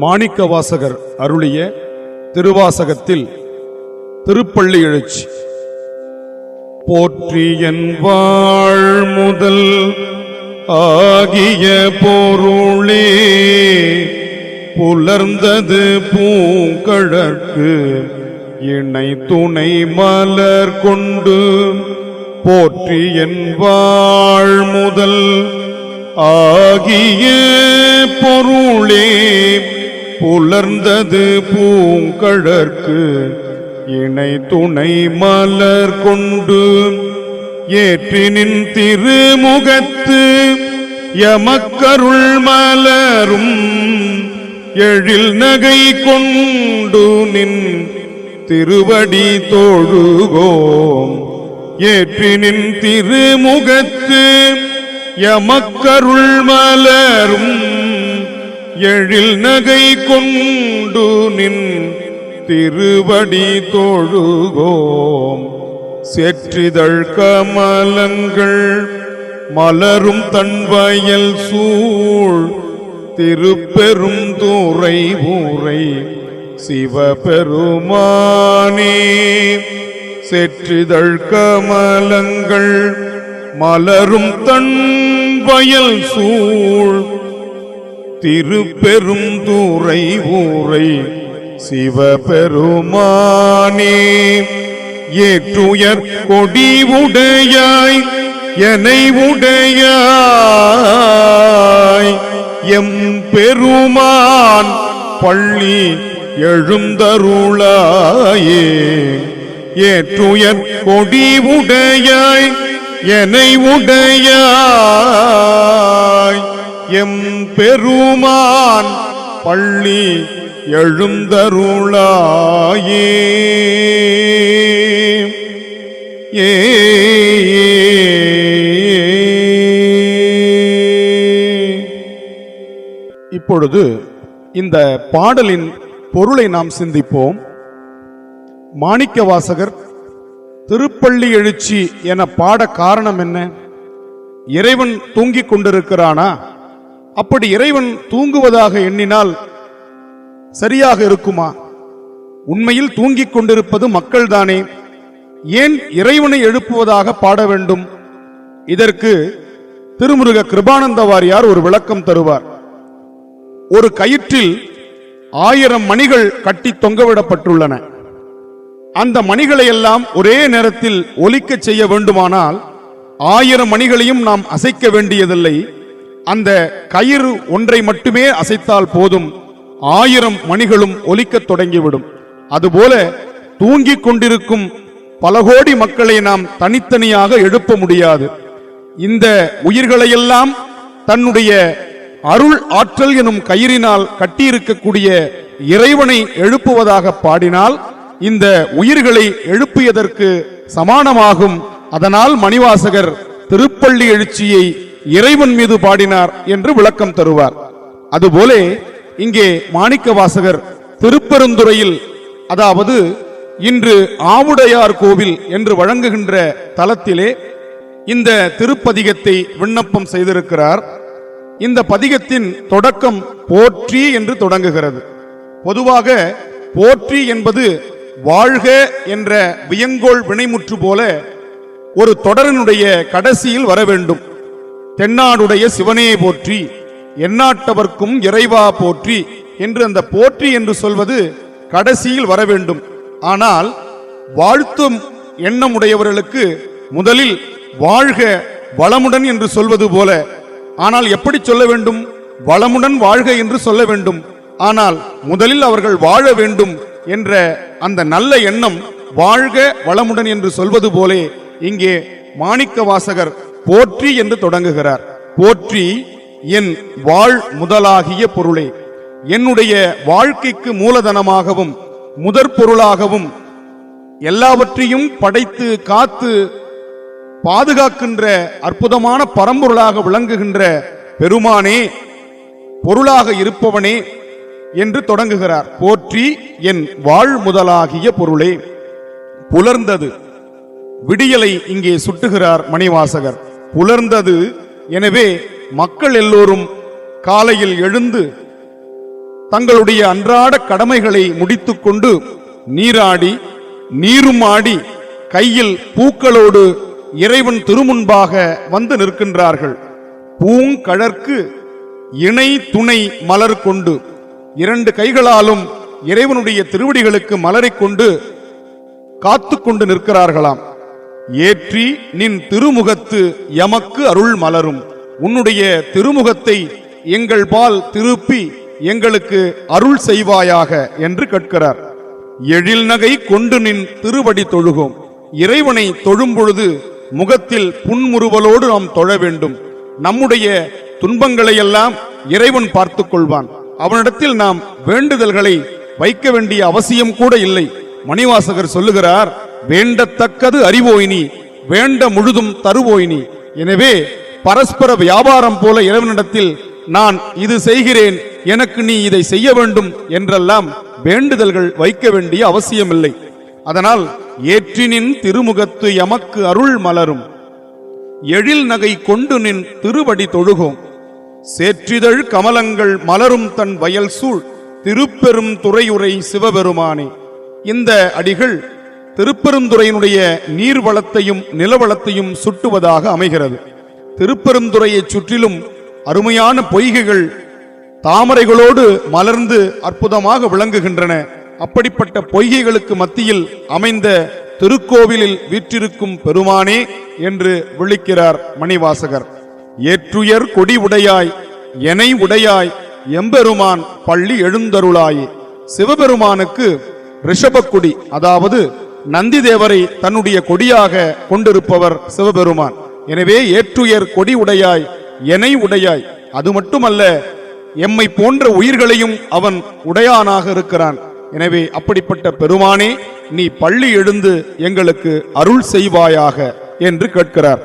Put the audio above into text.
மாணிக்கவாசகர் அருளிய திருவாசகத்தில் திருப்பள்ளி எழுச்சி. போற்றியன் வாழ் முதல் ஆகிய பொருளே புலர்ந்தது பூங்கழற்கு இணை துணை மலர் கொண்டு போற்றியன் வாழ் முதல் ஆகிய பொருளே புலர்ந்தது பூங்கழற்கு இணை துணை மலர் கொண்டு ஏற்றினின் திருமுகத்து எமக்கருள் மலரும் எழில் நகை கொண்டு நின் திருவடி தோழுகோம். ஏற்றினின் திருமுகத்து எமக்கருள் மலரும் எழில் நகை கொண்டு நின் திருவடி தொழுகோம். செற்றிதழ் கமலங்கள் மலரும் தன்வயல் சூழ். திருப்பெரும் தூரை ஊரை சிவபெருமானே. செற்றிதழ் கமலங்கள் மலரும் தன் வயல் சூழ். திருப்பெரும் தூரை ஊரை சிவபெருமானே ஏற்றுயர் கொடி உடையாய் எனை உடையாய். எம் பெருமான் பள்ளி எழுந்தருளாயே ஏற்றுயர் கொடி உடையாய் எனை உடையாய். எம் பெருமான் பள்ளி எழுந்தருளாயே. ஏ இப்பொழுது இந்த பாடலின் பொருளை நாம் சிந்திப்போம். மாணிக்க வாசகர் திருப்பள்ளி எழுச்சி என பாட காரணம் என்ன? இறைவன் தூங்கிக் கொண்டிருக்கிறானா? அப்படி இறைவன் தூங்குவதாக எண்ணினால் சரியாக இருக்குமா? உண்மையில் தூங்கிக் கொண்டிருப்பது மக்கள்தானே. ஏன் இறைவனை எழுப்புவதாக பாட வேண்டும்? இதற்கு திருமுருக கிருபானந்த வாரியார் ஒரு விளக்கம் தருவார். ஒரு கயிற்றில் ஆயிரம் மணிகள் கட்டி தொங்கவிடப்பட்டுள்ளன. அந்த மணிகளை எல்லாம் ஒரே நேரத்தில் ஒலிக்கச் செய்ய வேண்டுமானால் ஆயிரம் மணிகளையும் நாம் அசைக்க வேண்டியதில்லை. அந்த கயிறு ஒன்றை மட்டுமே அசைத்தால் போதும். ஆயிரம் மணிகளும் ஒலிக்கத் தொடங்கிவிடும். அதுபோல தூங்கிக் கொண்டிருக்கும் பல கோடி மக்களை நாம் தனித்தனியாக எழுப்ப முடியாது. இந்த உயிர்களையெல்லாம் தன்னுடைய அருள் ஆற்றல் எனும் கயிறினால் கட்டியிருக்கக்கூடிய இறைவனை எழுப்புவதாக பாடினால் இந்த உயிர்களை எழுப்பியதற்கு சமானமாகும். அதனால் மணிவாசகர் திருப்பள்ளி எழுச்சியை இறைவன் மீது பாடினார் என்று விளக்கம் தருவார். அதுபோல இங்கே மாணிக்க வாசகர் திருப்பெருந்துறையில் அதாவது இன்று ஆவுடையார் கோவில் என்று வழங்குகின்ற தலத்திலே இந்த திருப்பதிகத்தை விண்ணப்பம் செய்திருக்கிறார். இந்த பதிகத்தின் தொடக்கம் போற்றி என்று தொடங்குகிறது. பொதுவாக போற்றி என்பது வாழ்க என்ற வியங்கோள் வினைமுற்று போல ஒரு தொடரினுடைய கடைசியில் வர வேண்டும். தென்னாடுடைய சிவனே போற்றி எந்நாட்டவர்க்கும் இறைவா போற்றி என்று அந்த போற்றி என்று சொல்வது கடைசியில் வர வேண்டும். ஆனால் வாழ்த்தும் எண்ணம் உடையவர்களுக்கு முதலில் வாழ்க வளமுடன் என்று சொல்வது போல. ஆனால் எப்படி சொல்ல வேண்டும்? வளமுடன் வாழ்க என்று சொல்ல வேண்டும். ஆனால் முதலில் அவர்கள் வாழ வேண்டும் என்ற அந்த நல்ல எண்ணம் வாழ்க வளமுடன் என்று சொல்வது போலே இங்கே மாணிக்க வாசகர் போற்றி என்று தொடங்குகிறார். போற்றி என் வாழ் முதலாகிய பொருளே. என்னுடைய வாழ்க்கைக்கு மூலதனமாகவும் முதற் பொருளாகவும் எல்லாவற்றையும் படைத்து காத்து பாதுகாக்கின்ற அற்புதமான பரம்பொருளாக விளங்குகின்ற பெருமானே பொருளாக இருப்பவனே என்று தொடங்குகிறார். போற்றி என் வாழ் முதலாகிய பொருளே. புலர்ந்தது. விடியலை இங்கே சுட்டுகிறார் மணிவாசகர். புலர்ந்தது எனவே மக்கள் எல்லோரும் காலையில் எழுந்து தங்களுடைய அன்றாட கடமைகளை முடித்துக்கொண்டு நீராடி நீரும் ஆடி கையில் பூக்களோடு இறைவன் திருமுன்பாக வந்து நிற்கின்றார்கள். பூங்கழற்கு இணை துணை மலர் கொண்டு இரண்டு கைகளாலும் இறைவனுடைய திருவடிகளுக்கு மலரைக் கொண்டு காத்து கொண்டு நிற்கிறார்களாம். ஏற்றி நின் திருமுகத்து எமக்கு அருள் மலரும். உன்னுடைய திருமுகத்தை எங்கள் பால் திருப்பி எங்களுக்கு அருள் செய்வாயாக என்று கேட்கிறார். எழில் நகை கொண்டு நின் திருவடி தொழுகோம். இறைவனை தொழும்பொழுது முகத்தில் புன்முறுவலோடு நாம் தொழ வேண்டும். நம்முடைய துன்பங்களையெல்லாம் இறைவன் பார்த்து கொள்வான். அவனிடத்தில் நாம் வேண்டுதல்களை வைக்க வேண்டிய அவசியம் கூட இல்லை. மணிவாசகர் சொல்லுகிறார் வேண்டத்தக்கது அறிவோயினி வேண்ட முழுதும் தருவோயினி எனவே பரஸ்பர வியாபாரம் போல இறைவனிடத்தில் நான் இது செய்கிறேன் எனக்கு நீ இதை செய்ய வேண்டும் என்றெல்லாம் வேண்டுதல்கள் வைக்க வேண்டிய அவசியமில்லை. அதனால் ஏற்றினின் திருமுகத்து எமக்கு அருள் மலரும். எழில் நகை கொண்டு நின் திருவடி தொழுகோம். சேற்றிதழ் கமலங்கள் மலரும் தன் வயல் சூழ் திருப்பெரும் துறையுரை சிவபெருமானே. இந்த அடிகள் திருப்பெருந்துறையினுடைய நீர்வளத்தையும் நிலவளத்தையும் சுட்டுவதாக அமைகிறது. திருப்பெருந்துறையைச் சுற்றிலும் அருமையான பொய்கைகள் தாமரைகளோடு மலர்ந்து அற்புதமாக விளங்குகின்றன. அப்படிப்பட்ட பொய்கைகளுக்கு மத்தியில் அமைந்த திருக்கோவிலில் வீற்றிருக்கும் பெருமானே என்று விழிக்கிறார் மணிவாசகர். ஏற்றுயர் கொடி உடையாய் எனை உடையாய் எம்பெருமான் பள்ளி எழுந்தருளாயே. சிவபெருமானுக்கு ரிஷபக்குடி அதாவது நந்தி தேவரை தன்னுடைய கொடியாக கொண்டிருப்பவர் சிவபெருமான். எனவே ஏற்றுயர் கொடி உடையாய் எனை உடையாய். அது மட்டுமல்ல எம்மை போன்ற உயிர்களையும் அவன் உடையானாக இருக்கிறான். எனவே அப்படிப்பட்ட பெருமானே நீ பள்ளி எழுந்து எங்களுக்கு அருள் செய்வாயாக என்று கேட்கிறார்.